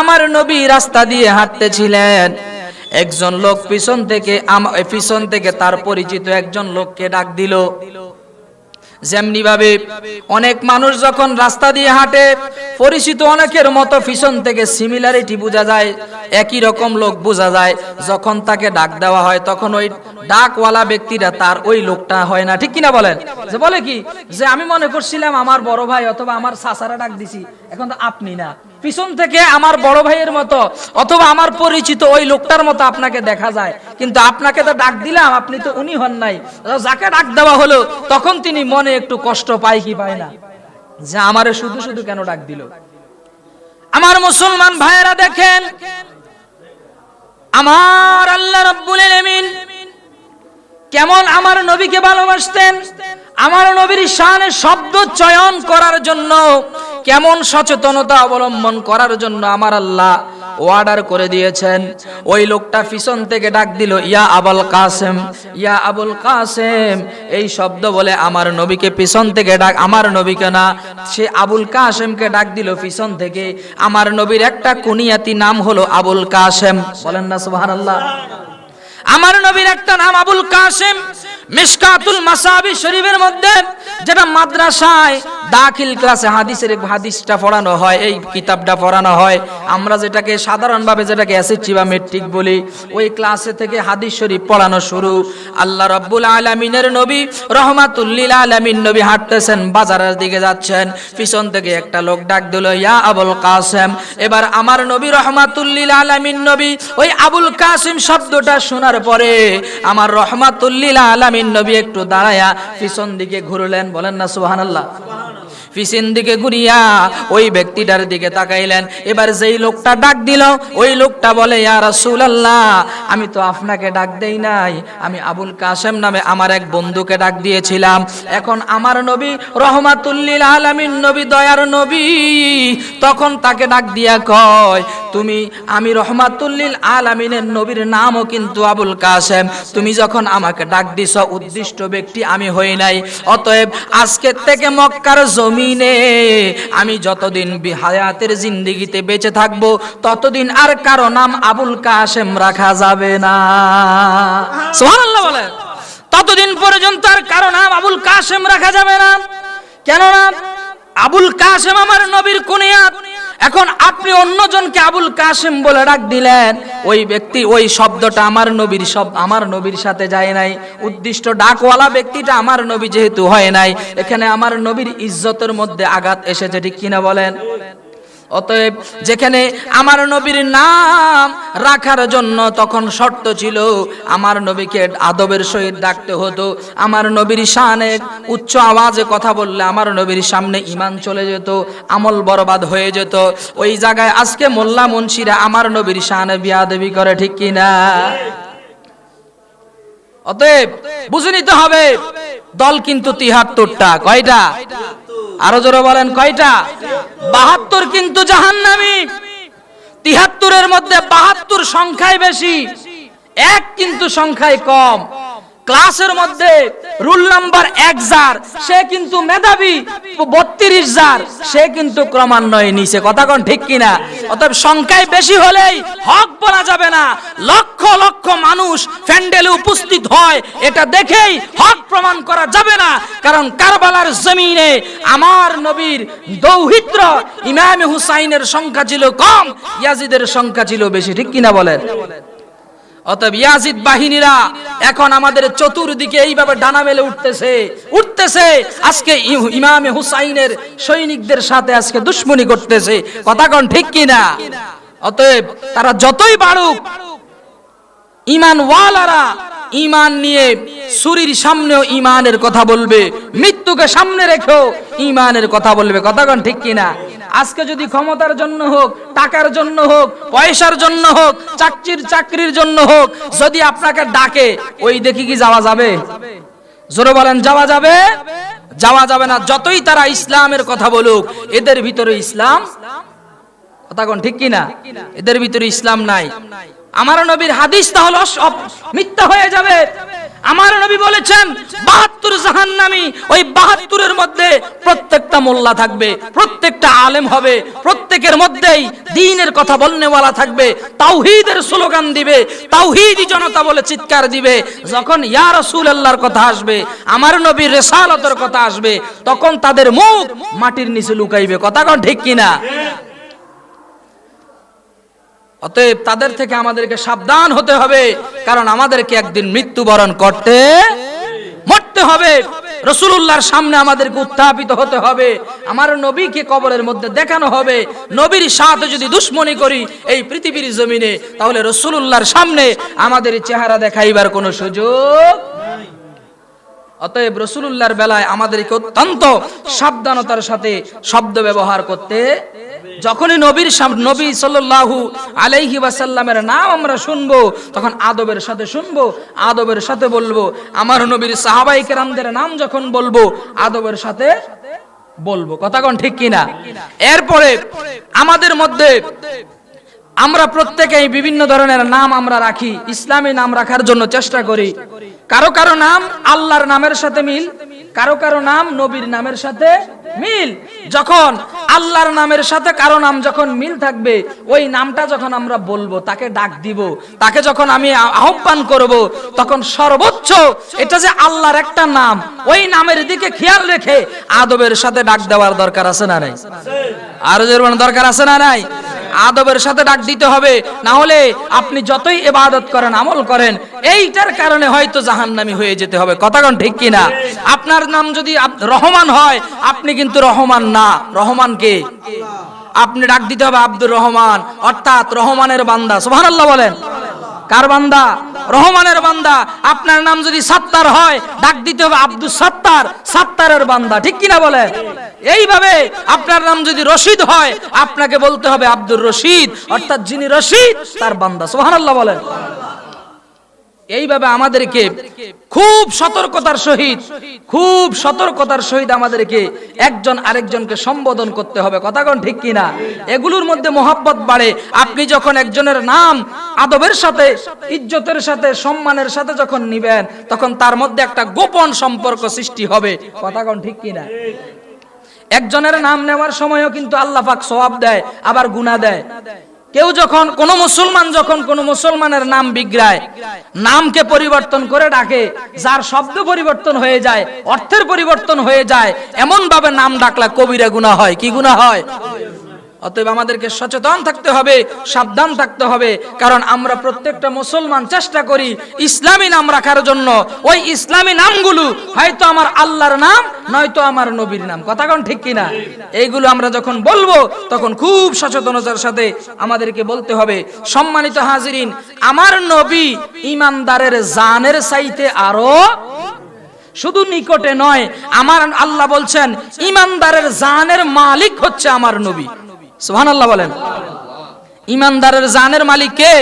আমার নবী রাস্তা দিয়ে হাঁটতেছিলেন। একজন লোক পিছন থেকে পিছন থেকে তার পরিচিত একজন লোককে ডাক দিল। যেমনি ভাবে অনেক মানুষ যখন রাস্তা দিয়ে হাঁটে পরিচিত অনেকের মতো পিছন থেকে সিমিলারিটি বোঝা যায়, একই রকম লোক বোঝা যায়। যখন তাকে ডাক দেওয়া হয়, তখন ওই ডাকওয়ালা ব্যক্তিরা তার ওই লোকটা হয় না। ঠিক কিনা বলেন? যে বলে কি? যে আমি মনে করছিলাম আমার বড় ভাই অথবা আমার সাসারা ডাক দিছি, এখন তো আপনি না। পিছন থেকে আমার বড় ভাইয়ের মতো অথবা আমার পরিচিত ওই লোকটার মতো আপনাকে দেখা যায়। কিন্তু আপনাকে তো ডাক দিলাম, আপনি তো উনি হন নাই। যাকে ডাক দেওয়া হলো, তখন তিনি মনে একটু কষ্ট পায় কি পায় না? যে আমারে শুধু শুধু কেন ডাক দিল? আমার মুসলমান ভাইয়েরা দেখেন, আমার আল্লাহ রব্বুল আলামিন কেমন আমার নবীকে ভালোবাসতেন, আমার নবীর শানে শব্দ চয়ন করার জন্য, কেমন সচেতনতা অবলম্বন করার জন্য আমার আল্লাহ অর্ডার করে দিয়েছেন। ওই লোকটা পিছন থেকে ডাক দিল, ইয়া আবুল কাসেম, ইয়া আবুল কাসেম। এই শব্দ বলে আমার নবীকে পিছন থেকে ডাক, আমার নবীকে না সে আবুল কাসেমকে ডাক দিল পিছন থেকে, আমার নবীর একটা কুনিয়াতি নাম হলো আবুল কাসেম। বলেন না, সুবহানাল্লাহ। আমার নবীর একটা নাম আবুল কাসেম মিশকাতুল মাসাবি শরীফের মধ্যে যেটা মাদ্রাসায় দাখিল ক্লাসে হাদিসের হাদিসটা পড়ানো হয়, এই কিতাবটা পড়ানো হয়, আমরা যেটাকে সাধারণভাবে যেটাকে এসএসসি বা মেট্রিক বলি, ওই ক্লাসে থেকে হাদিস শরীফ পড়ানো শুরু। আল্লাহ রাব্বুল আলামিনের নবী রহমাতুল্লিল আলামিন নবী হাঁটতেছেন, বাজারের দিকে যাচ্ছেন, পিছন থেকে একটা লোক ডাক দিল, ইয়া আবুল কাসেম। এবার আমার নবী রহমাতুল্লিল আলামিন নবী, ওই আবুল কাসিম শব্দটা শোনার পরে আমার রহমাতুল্লিল আলামিন নবী একটু দাঁড়ায়া পিছন দিকে ঘুরলেন বলেন না সুহান আল্লাহ পিছন দিকে ঘুরিয়া ওই ব্যক্তিটার দিকে তাকাইলেন। এবার যেই লোকটা ডাক দিল, ওই লোকটা বলে, ইয়া রাসূলুল্লাহ, আমি তো আপনাকে ডাক দেই নাই। আমি আবুল কাসেম নামে আমার এক বন্ধুকে ডাক দিয়েছিলাম। এখন আমার নবী রহমাতুল্লিল আলামিন, নবী, দয়ার নবী, তখন তাকে ডাক দিয়া কয় তুমি আমি রহমাতুল্লিল আলামিনের নবীর নামও কিন্তু আবুল কাসেম তুমি যখন আমাকে ডাক দিছ, উদ্দিষ্ট ব্যক্তি আমি হই নাই। অতএব আজকের থেকে মক্কার জমিনে আমি যতদিন হায়াতের জিন্দিগিতে বেঁচে থাকব, ততদিন আর কারও নাম আবুল কাসেম রাখা যাবে না। ততদিন পর্যন্ত আর কারও নাম আবুল কাসেম রাখা যাবে না। কেননা আবুল কাসেম আমার নবীর কুনিয়াত এখন আপনি অন্যজনকে আবুল কাসিম বলে ডাক দিলেন, ওই ব্যক্তি, ওই শব্দটা আমার নবীর সব আমার নবীর সাথে যায় নাই। উদ্দিষ্ট ডাকওয়ালা ব্যক্তিটা আমার নবী যেহেতু হয় নাই, এখানে আমার নবীর ইজ্জতের মধ্যে আঘাত এসেছে, ঠিক কিনা বলেন? অতএব যেখানে আমার নবীর নাম রাখার জন্য তখন শর্ত ছিল, আমার নবীকে আদবের সহিত ডাকতে হতো। আমার নবীর শানে উচ্চ আওয়াজে কথা বললে আমার নবীর সামনে ইমান চলে যেত, আমল বরবাদ হয়ে যেত। ওই জায়গায় আজকে মোল্লা মুন্সিরা আমার নবীর শানে বিয়াদবি করে, ঠিক কিনা অতএব বুঝে নিতে হবে, দল কিন্তু তিহাত্তরটা, কয়টা? আরও জোরে বলেন, কয়টা? বাহাত্তর কিন্তু জাহান্নামী। তিহাত্তরের মধ্যে বাহাত্তর সংখ্যায় বেশি, এক কিন্তু সংখ্যায় কম। ক্লাসের মধ্যে রুল নাম্বার এক যার সে কিন্তু মেধাবী, বত্রিশ যার সে কিন্তু ক্রমান্বয়ে নিচে। কথা কোন ঠিক কিনা? অতএব সংখ্যায় বেশি হলেই হক বলা যাবে না। লক্ষ লক্ষ মানুষ প্যান্ডেলে উপস্থিত হয়, এটা দেখেই হক প্রমাণ করা যাবে না। কারণ কারবালার জমিনে আমার নবীর দৌহিত্র ইমাম হুসাইনের সংখ্যা ছিল কম, ইয়াজিদের সংখ্যা ছিল বেশি। ঠিক কিনা বলেন? অতএব ইয়াজিদ বাহিনীরা এখন আমাদের চতুর্দিকে এইভাবে ডানা মেলে উঠতেছে। উঠতেছে, আজকে ইমামে হুসাইনের সৈনিকদের সাথে আজকে দুশ্মনী করতেছে। কথা কোন ঠিক কিনা? অতএব তারা যতই বাড়ুক ইমান ওয়ালারা ইমান নিয়ে সুরির সামনেও ইমানের কথা বলবে, মৃত্যুকে সামনে রেখেও ইমানের কথা বলবে। কথা কোন ঠিক কিনা? আজকে যদি ক্ষমতার জন্য হোক, টাকার জন্য হোক, পয়সার জন্য হোক, চাকরির চাকরির জন্য হোক, যদি আপনাকে ডাকে, ওই দেখি কি যাওয়া যাবে? জোরে বলেন, যাওয়া যাবে? যাওয়া যাবে না। যতই তারা ইসলামের কথা বলুক, এদের ভিতরে ইসলাম, কথা কোন ঠিক কিনা? এদের ভিতরে ইসলাম নাই। আমার নবীর হাদিস তাহলে মিথ্যা হয়ে যাবে। আমার নবী বলেছেন, বাহাত্তর জাহান নামি ওই বাহাত্তরের মধ্যে প্রত্যেকটা মোল্লা থাকবে, প্রত্যেকটা আলেম হবে, প্রত্যেকের মধ্যেই দিনের কথা বলনেওয়ালা থাকবে, তাওহিদের স্লোগান দিবে, তাওহীদি জনতা বলে চিৎকার দিবে, যখন ইয়ার ইয়া আল্লাহর কথা আসবে, আমার নবীর রেসালতের কথা আসবে, তখন তাদের মুখ মাটির নিচে লুকাইবে, কথা কোন ঠিক কিনা? অতএব তাদের থেকে আমাদেরকে সাবধান হতে হবে, কারণ আমাদেরকে একদিন মৃত্যুবরণ করতে মরতে হবে। রসুলুল্লাহর সামনে আমাদেরকে উত্থাপিত হতে হবে। আমার নবীকে কবরের মধ্যে দেখানো হবে। নবীর সাথে যদি দুশ্মনী করি এই পৃথিবীর জমিনে, তাহলে রসুলুল্লাহর সামনে আমাদের চেহারা দেখাইবার কোনো সুযোগ অতএব রসুলুল্লাহর বেলায় আমাদেরকে অত্যন্ত সাবধানতার সাথে শব্দ ব্যবহার করতে যখনই নবীর নবী সাল্লাল্লাহু আলাইহি ওয়াসাল্লামের নাম আমরা শুনব, তখন আদবের সাথে শুনব, আদবের সাথে বলব। আমার নবীর সাহাবাই কেরামদের নাম যখন বলব, আদবের সাথে বলব। কথা কোন ঠিক কিনা? এরপরে আমাদের মধ্যে আমরা প্রত্যেকেই বিভিন্ন ধরনের নাম আমরা রাখি, ইসলামী নাম রাখার জন্য চেষ্টা করি। কারও কারও নাম আল্লাহর নামের সাথে মিল, কারও কারও নাম নবীর নামের সাথে মিল। যখন আল্লাহর নামের সাথে কারও নাম যখন মিল থাকবে, ওই নামটা যখন আমরা বলব, তাকে ডাক দিব, তাকে যখন আমি আহ্বান করব, তখন সর্বোচ্চ এটা যে আল্লাহর একটা নাম, ওই নামের দিকে খেয়াল রেখে আদবের সাথে ডাক দেওয়ার দরকার আছে না নাই? আরও যেরকম দরকার আছে না নাই? আদবের সাথে ডাক দিতে হবে। না হলে আপনি যতই এবাদত করেন, আমল করেন, এইটার কারণে হয়তো জাহান্নামি হয়ে যেতে হবে। কথাগণ ঠিক কিনা? আপনার নাম যদি রহমান হয়, আপনি কিন্তু রহমান না। রহমান কে? আপনি ডাক দিতে হবে আব্দুর রহমান। অর্থাৎ রহমানের বান্দা। সুবহানাল্লাহ বলেন। কার বান্দা? রহমানের বান্দা। আপনার নাম যদি সাত্তার হয়, ডাক দিতে হবে আব্দুল সাত্তার। সাত্তারের বান্দা। ঠিক কিনা বলেন? এইভাবে আপনার নাম যদি রশিদ হয়, আপনাকে বলতে হবে আব্দুর রশিদ, অর্থাৎ যিনি রশিদ, তার বান্দা। সুবহানাল্লাহ বলেন। এইভাবে আমাদেরকে খুব সতর্কতার সহিত, খুব সতর্কতার সহিত আমাদেরকে একজন আরেকজনকে সম্বোধন করতে হবে। কথাগণ ঠিক কিনা? এগুলোর মধ্যে মোহাব্বত বাড়ে। আপনি যখন একজনের নাম আদবের সাথে, ইজ্জতের সাথে, সম্মানের সাথে যখন নিবেন, তখন তার মধ্যে একটা গোপন সম্পর্ক সৃষ্টি হবে। কথাগণ ঠিক কিনা? একজনের নাম নেওয়ার সময়ও কিন্তু আল্লাহ পাক সওয়াব দেয়, আবার গুনাহ দেয়। কেউ যখন, কোন মুসলমান যখন কোন মুসলমানের নাম বিগ্রায় নামকে পরিবর্তন করে ডাকে, যার শব্দ পরিবর্তন হয়ে যায়, অর্থের পরিবর্তন হয়ে যায় এমন ভাবে নাম ডাকলা কবিরা গুনাহ হয়, কি গুনাহ হয়? অতএব আমাদেরকে সচেতন থাকতে হবে, সাবধান থাকতে হবে। কারণ আমরা প্রত্যেকটা মুসলমান চেষ্টা করি ইসলামী নাম রাখার জন্য। ওই ইসলামী নামগুলো হয়তো আমার আল্লাহর নাম, নয়তো আমার নবীর নাম। কথা কোন ঠিক কিনা? এইগুলো আমরা যখন বলব, তখন খুব সচেতনতার সাথে আমাদেরকে বলতে হবে। সম্মানিত হাজিরিন, আমার নবী ইমানদারের জানের চাইতে আরও শুধু নিকটে নয়, আমার আল্লাহ বলছেন, ইমানদারের জানের মালিক হচ্ছে আমার নবী। সুবহানাল্লাহ বলেন। ইমানদারের জানের মালিক কে?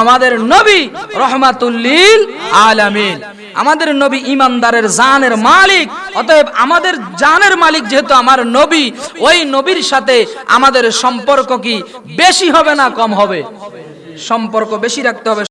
আমাদের নবী রহমাতুল্লিল আলামিন। আমাদের নবী ইমানদারের জানের মালিক। অতএব আমাদের জানের মালিক যেহেতু আমার নবী, ওই নবীর সাথে আমাদের সম্পর্ক কি বেশি হবে না কম হবে? সম্পর্ক বেশি রাখতে হবে।